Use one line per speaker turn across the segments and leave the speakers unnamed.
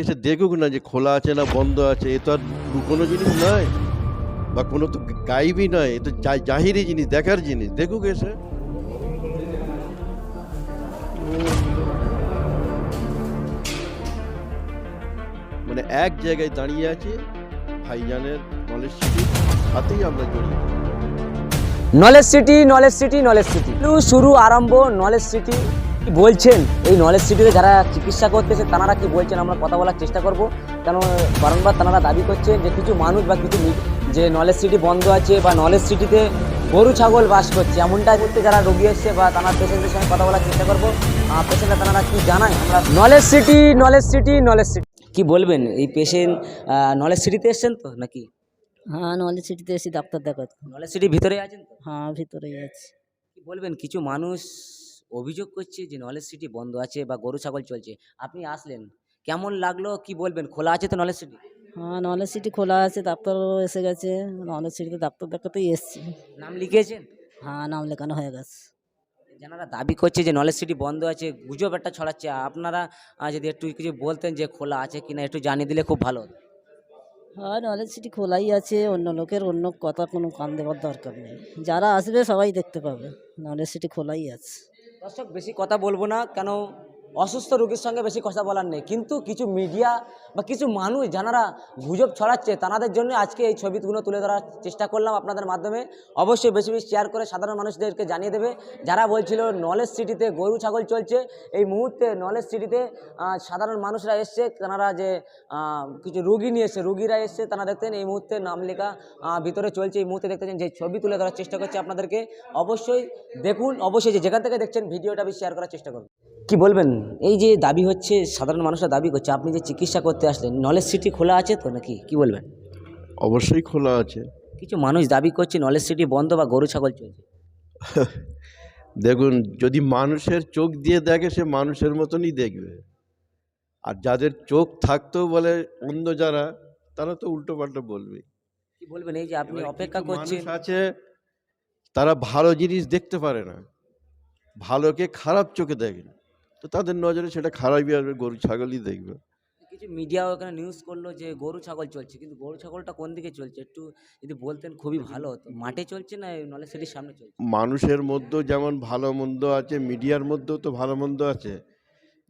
এসে দেখুক না যে খোলা আছে না বন্ধ আছে, এ তো আর কোনো জিনিস নয়। বা কোনো তো গাইবই নয়, এ তো জাহিরি জিনিস, দেখার জিনিস, দেখুক এসে। মানে এক জায়গায় দাঁড়িয়ে আছে ভাইজানের নলেজ সিটির সাথেই আমরা জড়িত
knowledge city knowledge city knowledge city. শুরু, আরম্ভ, নলেজ সিটি। কি বলছেন? এই নলেজ সিটিতে যারা চিকিৎসা করতেছে তারা কি বলছেন? আমরা কথা বলার চেষ্টা করব। কেন বারংবার তারা দাবি করছেন যে কিছু মানুষ বা কিছু যে নলেজ সিটি বন্ধ আছে বা নলেজ সিটিতে গরু ছাগল বাস করছে এমনটা করতে যারা রোগী এসছে বা তারা পেশেন্টের সঙ্গে কথা বলার চেষ্টা করব। পেশেন্টরা তারা কি জানায়? আমরা knowledge city knowledge city knowledge city কি বলবেন? এই পেশেন্ট নলেজ সিটিতে এসছেন তো নাকি?
হ্যাঁ নলেজ সিটিতে এসে ডাক্তার দেখাতে
নলেজ সিটির ভিতরে আছেন তো?
হ্যাঁ ভিতরেই আছে।
কি বলবেন? কিছু মানুষ অভিযোগ করছে যে নলেজ সিটি বন্ধ আছে বা গরু ছাগল চলছে। আপনি আসলেন। কেমন লাগল? কি বলবেন? খোলা আছে তো নলেজ সিটি?
হ্যাঁ নলেজ সিটি খোলা আছে ডাক্তারও এসে গেছে। নলেজ সিটিতে ডাক্তার দেখাতেই এসছি।
নাম লিখিয়েছেন?
হ্যাঁ নাম লেখানো হয়ে গেছে।
যারা দাবি করছে যে নলেজ সিটি বন্ধ আছে গুজব একটা ছড়াচ্ছে। আপনারা যদি একটু কিছু বলতেন যে খোলা আছে কিনা একটু জানিয়ে দিলে খুব ভালো।
হ্যাঁ নলেজ সিটি খোলাই আছে। অন্য লোকের অন্য কথা কোনো কান দেওয়ার দরকার নেই। যারা আসবে সবাই দেখতে পাবে। নলেজ সিটি খোলাই আছে।
দর্শক বেশি কথা বলব না কেন অসুস্থ রোগীর সঙ্গে বেশি কথা বলার নেই। কিন্তু কিছু মিডিয়া বা কিছু মানুষ যারা গুজব ছড়াচ্ছে তাদের জন্য আজকে এই ছবিগুলো তুলে ধরার চেষ্টা করলাম আপনাদের মাধ্যমে। অবশ্যই বেশি বেশি শেয়ার করে সাধারণ মানুষদেরকে জানিয়ে দেবে। যারা বলছিল নলেজ সিটিতে গরু ছাগল চলছে, এই মুহূর্তে নলেজ সিটিতে সাধারণ মানুষরা এসছে তারা যে কিছু রুগী নিয়ে এসছে, রুগীরা এসছে, তারা দেখতেন এই মুহূর্তে নাম লেখা ভিতরে চলছে, এই মুহূর্তে দেখতেছেন যে ছবি তুলে ধরার চেষ্টা করছে আপনাদেরকে। অবশ্যই দেখুন, অবশ্যই যেখান থেকে দেখছেন, ভিডিওটা আমি শেয়ার করার চেষ্টা করুন। কি বলবেন? এই যে দাবি হচ্ছে সাধারণ মানুষরা দাবি করছে আপনি যে চিকিৎসা করতে আসলেন নলেজ সিটি খোলা আছে তো নাকি? কি বলবেন?
অবশ্যই খোলা আছে।
কিছু মানুষ দাবি করছে নলেজ সিটি বন্ধ বা গরু ছাগল চলছে।
দেখুন যদি মানুষের চোখ দিয়ে দেখে সে মানুষের মতনই দেখবে। আর যাদের চোখ থাকতেও বলে অন্ধ যারা তারা তো উল্টো পাল্টা বলবে।
কি বলবেন? এই যে আপনি অপেক্ষা করছেন
আছে তারা ভালো জিনিস দেখতে পারে না। ভালোকে খারাপ চোখে দেখে তো তাদের নজরে সেটা খারাপই আসবে গরু ছাগলই দেখবে।
কিছু মিডিয়াও এখানে নিউজ করল যে গরু ছাগল চলছে। কিন্তু গরু ছাগলটা কোন দিকে চলছে? একটু যদি বলতেন খুবই ভালো হতো। মাঠে চলছে না নলেজ সিটির সামনে চলছে?
মানুষের মধ্যেও যেমন ভালো মন্দ আছে মিডিয়ার মধ্যেও তো ভালো মন্দ আছে।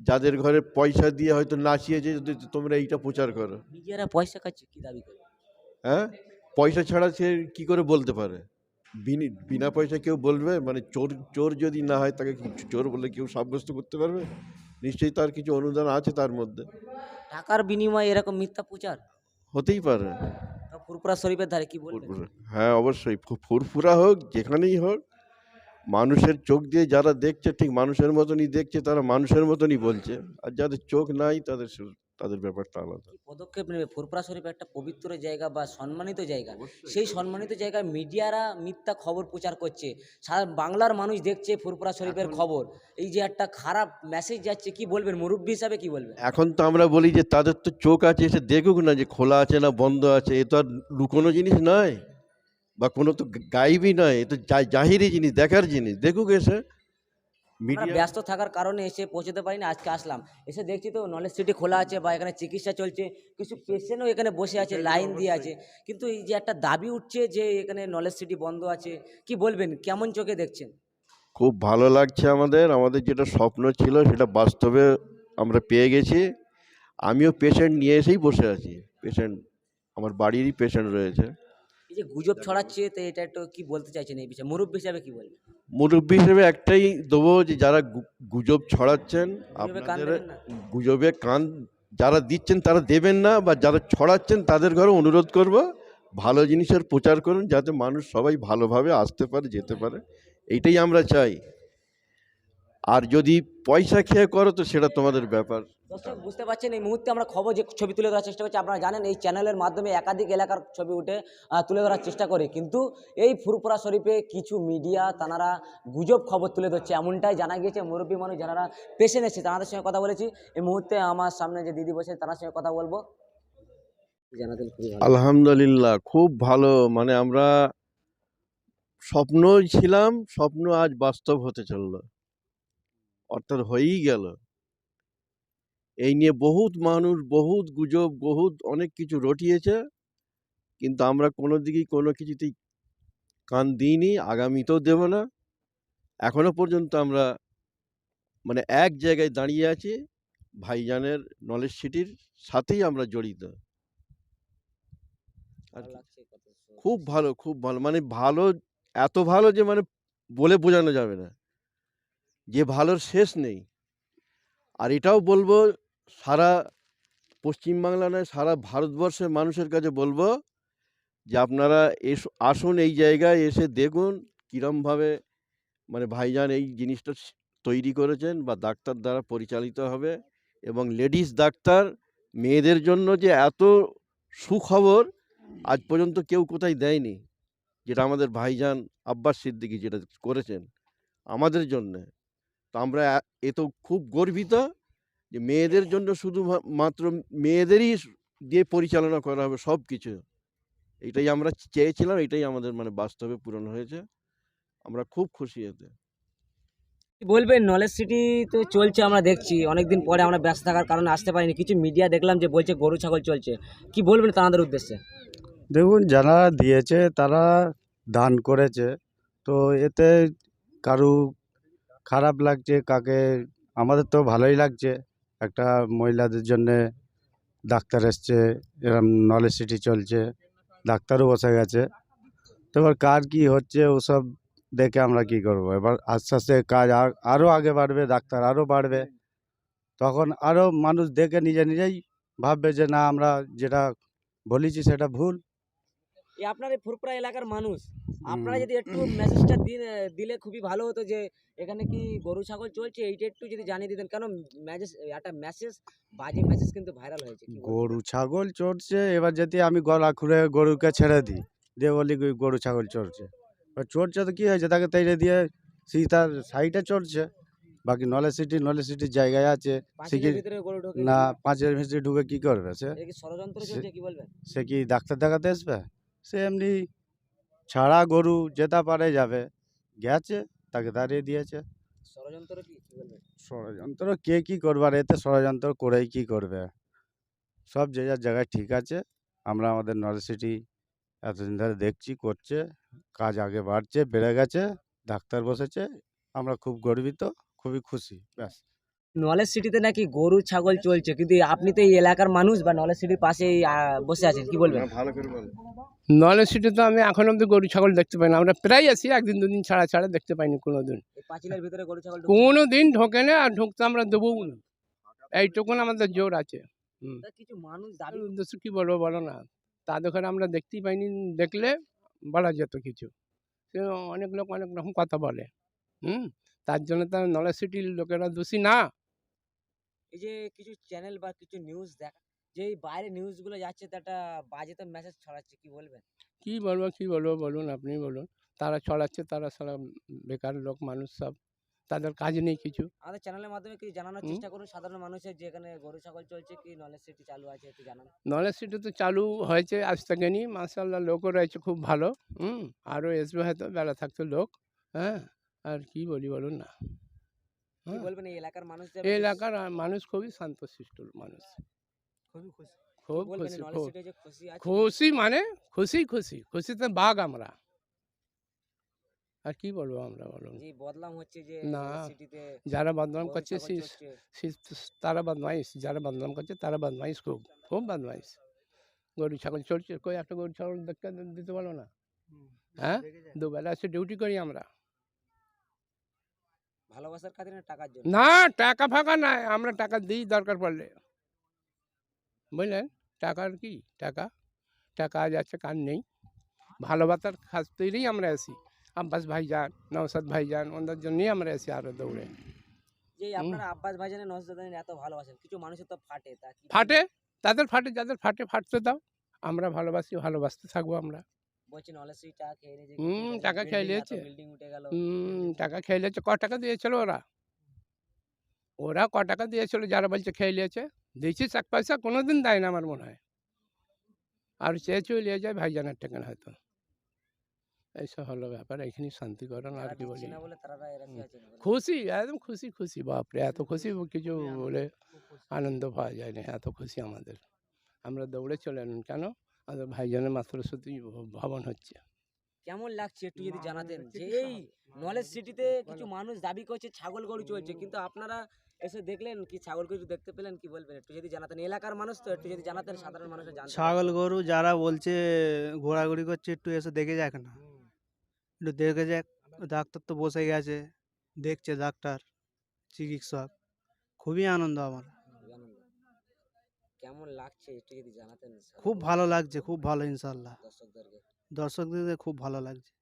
যাদের ঘরে পয়সা দিয়ে হয়তো নাচিয়েছে যদি তোমরা এইটা প্রচার করো।
মিডিয়ারা পয়সা খাচ্ছে কি দাবি করে
হ্যাঁ? পয়সা ছাড়া সে কি করে বলতে পারে? বিনি- বিনা পয়সা কেউ বলবে? মানে চোর চোর যদি না হয় তাকে চোর বলে কেউ সাব্যস্ত করতে পারবে? নিশ্চয়ই তার কিছু অনুদান আছে তার মধ্যে।
টাকার বিনিময়ে এরকম মিথ্যা প্রচার?
হতেই পারে।
তা ফুরপুরা শরীফের ধারে কি বলবেন
হ্যাঁ অবশ্যই। ফুরফুরা হোক যেখানেই হোক মানুষের চোখ দিয়ে যারা দেখছে ঠিক মানুষের মতনই দেখছে তারা মানুষের মতনই বলছে। আর যাদের চোখ নাই তাদের তাদের ব্যাপারটা আলাদা।
পদক্ষেপ নেবে? ফুরপুরা শরীফ একটা পবিত্র জায়গা বা সম্মানিত জায়গা? সেই সম্মানিত জায়গায় মিডিয়ারা মিথ্যা খবর প্রচার করছে। সারা বাংলার মানুষ দেখছে ফুরপুরা শরীফের খবর। এই যে একটা খারাপ মেসেজ যাচ্ছে কি বলবেন? মুরব্বী হিসাবে কি বলবেন?
এখন তো আমরা বলি যে তাদের তো চোখ আছে এসে দেখুক না যে খোলা আছে না বন্ধ আছে। এ তো আর লুকোনো জিনিস নয়। বা কোনো তো গাইবই নয়। এ তো জাহিরি জিনিস দেখার জিনিস। দেখুক এসে। মিডিয়া
ব্যস্ত থাকার কারণে এসে পৌঁছতে পারিনি আজকে আসলাম। এসে দেখছি তো নলেজ সিটি খোলা আছে বা এখানে চিকিৎসা চলছে কিছু পেশেন্টও এখানে বসে আছে লাইন দিয়ে আছে। কিন্তু এই যে একটা দাবি উঠছে যে এখানে নলেজ সিটি বন্ধ আছে কি বলবেন? কেমন চোখে দেখছেন?
খুব ভালো লাগছে আমাদের। আমাদের যেটা স্বপ্ন ছিল সেটা বাস্তবে আমরা পেয়ে গেছি। আমিও পেশেন্ট নিয়ে এসেই বসে আছি। পেশেন্ট আমার বাড়িরই পেশেন্ট রয়েছে।
এই যে গুজব ছড়াচ্ছে তো এটা একটু কি বলতে চাইছেন এই বিষয়ে? মুরব্বী হিসাবে কি বলবেন?
মুরব্বী হিসেবে একটাই দেবো যে যারা গুজব ছড়াচ্ছেন আপনাদের গুজবে কান যারা দিচ্ছেন তারা দেবেন না বা যারা ছড়াচ্ছেন তাদের ঘরে অনুরোধ করব ভালো জিনিসের প্রচার করুন যাতে মানুষ সবাই ভালোভাবে আসতে পারে যেতে পারে। এইটাই আমরা চাই। আর যদি পয়সা খেয়ে করো তো সেটা তোমাদের ব্যাপার।
দর্শক বুঝতে পারছেন এই মুহূর্তে আমরা খবর যে ছবি তুলে ধরার চেষ্টা করছি আপনারা জানেন এই চ্যানেলের মাধ্যমে একাধিক এলাকার ছবি উঠে তুলে ধরার চেষ্টা করে। কিন্তু এই ফুরপুরা শরীফে কিছু মিডিয়া তারা গুজব খবর তুলে ধরছে এমনটাই জানা গিয়েছে। মুরব্বী মানুষ যারা পেশেন্ট এসেছে তাদের সঙ্গে কথা বলেছি। এই মুহূর্তে আমার সামনে যে দিদি বসে তার সঙ্গে কথা বলব।
আলহামদুলিল্লাহ খুব ভালো। মানে আমরা স্বপ্নই ছিলাম স্বপ্ন আজ বাস্তব হতে চলল। অর্থাৎ হয়েই গেল। এই নিয়ে বহুত মানুষ বহুত গুজব বহুত অনেক কিছু রটিয়েছে। কিন্তু আমরা কোনো দিকেই কোনো কিছুতেই কান দিইনি আগামীতেও দেব না। এখনও পর্যন্ত আমরা মানে এক জায়গায় দাঁড়িয়ে আছি ভাইজানের নলেজ সিটির সাথেই আমরা জড়িত। আর খুব ভালো খুব ভালো। মানে ভালো এত ভালো যে মানে বলে বোঝানো যাবে না। যে ভালোর শেষ নেই। আর এটাও বলব, সারা পশ্চিমবাংলা নয়, সারা ভারতবর্ষের মানুষের কাছে বলব যে আপনারা এস, আসুন এই জায়গায়, এসে দেখুন কীরমভাবে মানে ভাইজান এই জিনিসটা তৈরি করেছেন বা ডাক্তার দ্বারা পরিচালিত হবে এবং লেডিস ডাক্তার মেয়েদের জন্য যে এত সুখবর আজ পর্যন্ত কেউ কোথায় দেয়নি। যেটা আমাদের ভাইজান আব্বাস সিদ্দিকি যেটা করেছেন আমাদের জন্য। তো আমরা এ- তো খুব গর্বিত যে মেয়েদের জন্য শুধু মাত্র মেয়েদেরই দিয়ে পরিচালনা করা হবে সব কিছু এটাই আমরা চেয়েছিলাম এটাই আমাদের মানে বাস্তবে পূরণ হয়েছে। আমরা খুব খুশি এতে।
বলবেন? নলেজ সিটি তো চলছে আমরা দেখছি। অনেকদিন পরে আমরা ব্যস্ত থাকার কারণে আসতে পারিনি। কিছু মিডিয়া দেখলাম যে বলছে গরু ছাগল চলছে। কি বলবেন তাদের উদ্দেশ্যে?
দেখুন যারা দিয়েছে তারা দান করেছে। তো এতে কারু খারাপ লাগছে, কাকে, আমাদের তো ভালোই লাগছে। একটা মহিলাদের জন্যে ডাক্তার এসছে, এরম নলেজ সিটি চলছে, ডাক্তারও বসে গেছে। তো এবার কার কী হচ্ছে, ওসব দেখে আমরা কি করব? এবার আস্তে আস্তে কাজ আর- আরও আগে বাড়বে, ডাক্তার আরও বাড়বে। তখন আরও মানুষ দেখে নিজে নিজেই ভাববে যে না, আমরা যেটা বলেছি সেটা ভুল।
আপনার এই ফুরপুরা এলাকার মানুষ আপনারা যদি একটু মেসেজটা দিলে খুবই ভালো হতো যে এখানে কি গরু ছাগল চলছে? এইটা একটু যদি জানিয়ে দিতেন। কেন মেসেজ একটা মেসেজ বাজে মেসেজ কিন্তু ভাইরাল হয়েছে
গরু ছাগল চড়ছে এবার যদি আমি গলা খুঁড়ে গরুকে ছেড়ে দিই দিয়ে বলি গরু ছাগল চড়ছে। এবার চড়ছে তো কী হয়েছে? তাকে তেড়ে দিয়ে সেই তার সাইডে চড়ছে। বাকি নলেজ সিটি নলেজ সিটির জায়গায় আছে। সে কি না পাঁচের ভিতরে ঢুকে কি করবে সে? সে
কি
ডাক্তার দেখাতে আসবে? সে এমনি ছাড়া গরু যেটা পারে যাবে। গেছে তাকে দাঁড়িয়ে দিয়েছে।
ষড়যন্ত্র কি? কি বলবেন
ষড়যন্ত্র কে কি করবে আর এতে ষড়যন্ত্র করেই কি করবে? সব যে যার জায়গায় ঠিক আছে আমরা আমাদের নলেজ সিটি এতদিন ধরে দেখছি করছে কাজ আগে বাড়ছে বেড়ে গেছে ডাক্তার বসেছে আমরা খুব গর্বিত খুবই খুশি ব্যাস।
নলেজ সিটিতে নাকি গরু ছাগল চলছে কিন্তু আপনি তো এই এলাকার মানুষ বা নলেজ সিটির পাশেই আহ, বসে আছেন কি বলবেন?
ভালো
নলেজ সিটি তো আমি এখন অব্দি গরু ছাগল দেখতে পাই না। আমরা প্রায় আসি একদিন দুদিন ছাড়া ছাড়া দেখতে পাইনি কোনো দিন
পাঁচিলের ভিতরে ছাগল
কোনো দিন ঢোকে না আর ঢুকতে আমরা দেবো না। এইটুকুন আমাদের জোর আছে।
তা কিছু মানুষ দাবি
উদ্দেশ্য কী বলব বলো না। তাদের ওখানে আমরা দেখতেই পাইনি দেখলে বলা যেত কিছু। সে অনেক লোক অনেক রকম কথা বলে। হুম। তার জন্য তো নলেজ সিটির লোকেরা দোষী না।
এই যে কিছু চ্যানেল বা কিছু নিউজ দেখা যে এই বাইরে নিউজগুলো যাচ্ছে তা একটা বাজে তো মেসেজ ছড়াচ্ছে কি বলবেন?
কী বলব কী বলব বলুন আপনি বলুন। তারা ছড়াচ্ছে তারা সারা বেকার লোক মানুষ সব। তাদের কাজ নেই কিছু।
আমাদের চ্যানেলের মাধ্যমে কি জানানোর। চেষ্টা করুন সাধারণ মানুষের যে এখানে গরু ছাগল চলছে কি নলেজ সিটি চালু আছে একটু জানান।
নলেজ সিটি তো চালু হয়েছে আজ থেকে নি মাসাল্লাহ লোকও রয়েছে খুব ভালো হুম। আরও আসবে হয়তো বেলা থাকতো লোক হ্যাঁ। আর কি বলি বলুন না।
কি
হ্যাঁ,
বলবেন এই এলাকার মানুষদের
এই এলাকার মানুষ খুবই শান্ত শান্তশিষ্ট মানুষ।
খুবই খুশি।
খুব খুশি
খুশি
মানে খুশি খুশি। খুশিতে বাঘ আমরা। আর কি বলব আমরা বলুন?
বদলাম হচ্ছে যে
না, যারা বদনাম করছে তারা বদমাইশ যারা বদনাম করছে তারা বদমাইশ খুব খুব বদমাইশ। গরু ছাগল চলছে কই একটা গরু ছাগল দেখতে দিতে পারো না। হ্যাঁ? দুবেলা এসে ডিউটি করি আমরা।
ভালোবাসার খাতিরে না টাকার জন্য?
না টাকা ফাঁকা নাই। আমরা টাকা দিই দরকার পড়লে। বুঝলেন? টাকার কি? টাকা। টাকা আজ আছে কার নেই। ভালোবাসার খাতিরেই আমরা আসি আব্বাস ভাইজান নওসাদ ভাইজান ওদের জন্যই আমরা আসি আরও দৌড়ে।
যে আপনারা আব্বাস ভাইজানের নজরদান এত ভালোবাসেন কিছু মানুষের তো ফাটে তা কি
ফাটে? তাদের ফাটে যাদের ফাটে ফাটতে দাও। আমরা ভালোবাসি ভালোবাসতে থাকব আমরা।
বলছি নলেজ সিটি টাকা খেয়ে নিয়েছে
হুম, টাকা খেয়ে নিয়েছে। টাকা খেয়ে নিয়েছে ক টাকা দিয়েছিল ওরা? ওরা ক টাকা দিয়েছিল যারা বলছে খেয়ে নিয়েছে দিয়েছিস এক পয়সা কোনো দিন দেয় না আমার মনে হয়। আর চেয়ে চুয়ে নিয়ে যায় ভাইজানের টাকা হয়তো। এইসব হলো ব্যাপার এখানে শান্তিকরণ আর কি বলি। খুশি একদম খুশি খুশি বাপরে এত খুশি কিছু বলে আনন্দ পাওয়া যায় না এত খুশি আমাদের। আমরা দৌড়ে চলে এলাম কেন? আমাদের ভাইজানের মাতৃসতী ভবন হচ্ছে।
কেমন লাগছে একটু যদি জানাতেন? যে এই নলেজ সিটিতে কিছু মানুষ দাবি করছে ছাগল গরু চলছে। কিন্তু আপনারা এসে দেখলেন কি ছাগল গরু দেখতে পেলেন কি বলবেন? একটু যদি জানাতেন এলাকার মানুষ তো একটু যদি জানাতেন সাধারণ মানুষের জানতে
ছাগল গরু যারা বলছে ঘোরাঘুরি করছে একটু এসে দেখে যাক না। একটু দেখে যাক ডাক্তার তো বসে গেছে দেখছে ডাক্তার চিকিৎসক। খুবই আনন্দ আমার।
কেমন লাগছে একটু যদি জানাতেন
খুব ভালো লাগছে খুব ভালো ইনশাল্লাহ
দর্শকদেরকে।
দর্শকদের খুব ভালো লাগছে।